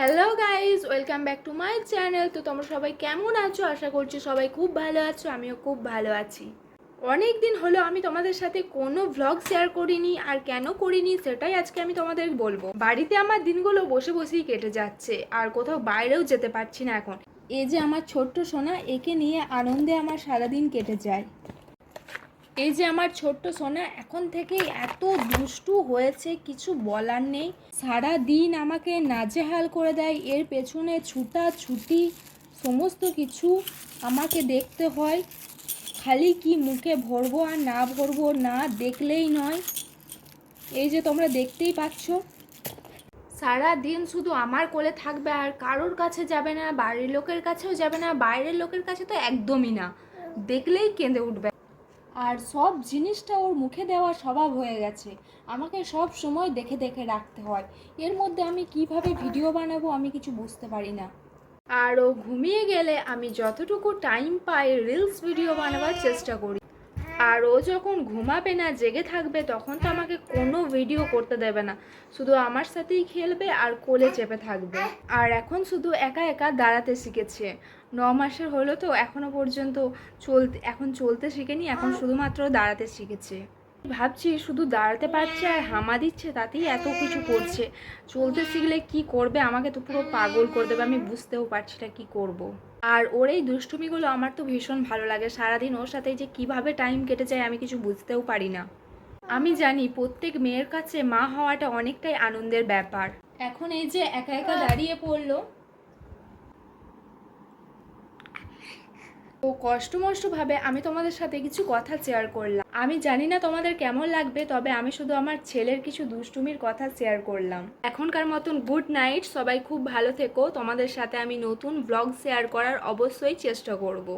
Hello guys welcome back to my channel তো তোমরা সবাই কেমন আছো? আশা করছি সবাই খুব ভালো আছো, আমিও খুব ভালো আছি। অনেক দিন হলো আমি তোমাদের সাথে কোনো ভ্লগ শেয়ার করিনি আর কেন করিনি সেটাই আজকে আমি তোমাদের বলব। বাড়িতে আমার দিনগুলো বসে বসেই কেটে যাচ্ছে আর কোথাও বাইরেও যেতে পারছি না এখন। এই যে আমার ছোট্ট সোনা, একে নিয়ে আনন্দে আমার সারাদিন কেটে যায়। এই যে আমার ছোট্ট সোনা, এখন থেকে এত দুষ্টু হয়েছে, কিছু বলার নেই। সারা দিন আমাকে নাজেহাল করে দেয়, এর পেছনে ছুটা ছুটি, সমস্ত কিছু আমাকে দেখতে হয়। খালি কি মুখে ভরবো আর না ভরবো না দেখলেই নয়। এই যে তোমরা দেখতেই পাচ্ছ। সারা দিন শুধু আমার কোলে থাকবে আর কারোর কাছে যাবে না, বাড়ির লোকের কাছেও যাবে না, বাইরের লোকের কাছে তো একদমই না। দেখলেই কেঁদে উঠবে। আর সব জিনিসটা ওর মুখে দেওয়ার স্বভাব হয়ে গেছে। আমাকে সব সময় দেখে দেখে রাখতে হয়। এর মধ্যে আমি কীভাবে ভিডিও বানাবো আমি কিছু বুঝতে পারি না। আর ও ঘুমিয়ে গেলে আমি যতটুকু টাইম পাই রিলস ভিডিও বানাবার চেষ্টা করি। আর ও যখন ঘুমাবে না, জেগে থাকবে, তখন তো আমাকে কোনো ভিডিও করতে দেবে না। শুধু আমার সাথেই খেলবে আর কোলে চেপে থাকবে। আর এখন শুধু একা একা দাঁড়াতে শিখেছে। ন মাসের হলো তো এখনও পর্যন্ত চলতে, এখন চলতে শিখেনি, এখন শুধুমাত্র দাঁড়াতে শিখেছে। ভাবছি শুধু দাঁড়াতে পারছে আর হামা দিচ্ছে, তাতেই এত কিছু করছে। চলতে শিখলে কি করবে? আমাকে তো পুরো পাগল করে দেবে, আমি বুঝতেও পারছি না কি করব। আর ওর এই দুষ্টুমিগুলো আমার তো ভীষণ ভালো লাগে, সারাদিন ওর সাথে যে কীভাবে টাইম কেটে যায় আমি কিছু বুঝতেও পারি না। আমি জানি প্রত্যেক মেয়ের কাছে মা হওয়াটা অনেকটাই আনন্দের ব্যাপার। এখন এই যে একা একা দাঁড়িয়ে পড়ল। তো কষ্ট মষ্টভাবে আমি তোমাদের সাথে কিছু কথা শেয়ার করলাম। আমি জানি না তোমাদের কেমন লাগবে, তবে আমি শুধু আমার ছেলের কিছু দুষ্টুমির কথা শেয়ার করলাম। এখনকার মতন গুড নাইট সবাই খুব ভালো থেকো। তোমাদের সাথে আমি নতুন ব্লগ শেয়ার করার অবশ্যই চেষ্টা করব।